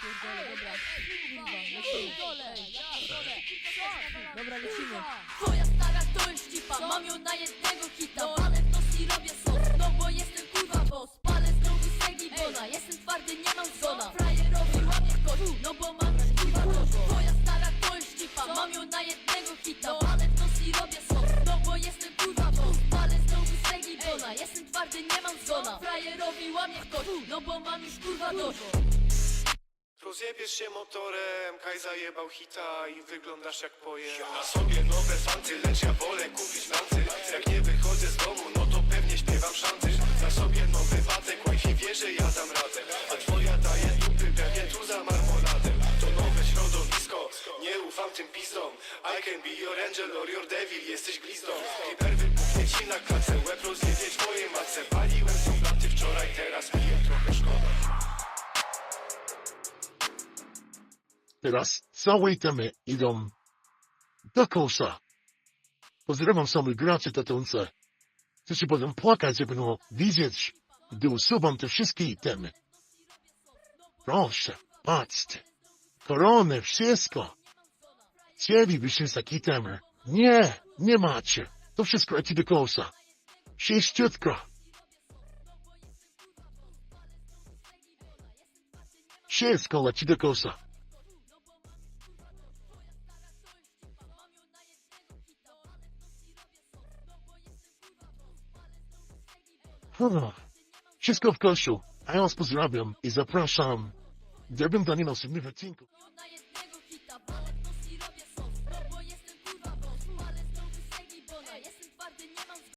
pierdolę, dobra. Kurwa, lecimy. Dobra, lecimy. Twoja stara to jest cipa, mam ją na jednego hita. Palę w nos i robię sos, no bo jestem kurwa boss. Palę znowu segi bona, jestem twardy, nie mam zgona. Frajerowi łamie kość, no bo mam już kurwa dość Twoja stara to jest cipa, mam ją na jednego hita. Palę w nos i robię sos, no bo jestem kurwa boss. Palę znowu segi bona, jestem twardy, nie mam zgona. Frajerowi łamie kość, no bo mam już kurwa. dość Rozjebiesz się motorem, Kaj zajebał hita i wyglądasz jak pojem. Na sobie nowe fanty, lecz ja wolę kupić lancy Jak nie wychodzę z domu, no to pewnie śpiewam szanty. Za sobie nowy watek, wifi wie, że ja dam radę. A twoja daje dupy, pewnie tu za marmoladę To nowe środowisko, nie ufam tym pistom I can be your angel or your devil, jesteś glizdą Teraz całe temy idą do kosza. Pozdrawiam samych graczy. Chcę się potem płakać, żeby no widzieć, gdy usuwam te wszystkie itemy. Proszę, patrzcie. Korony, wszystko. Chcielibyście taki itemy. Nie, nie macie. To wszystko leci do kosza. Sześciutko. Wszystko leci do kosza. Dobra. Wszystko w kościu. A ja was pozdrawiam i zapraszam do oglądania następnych odcinków.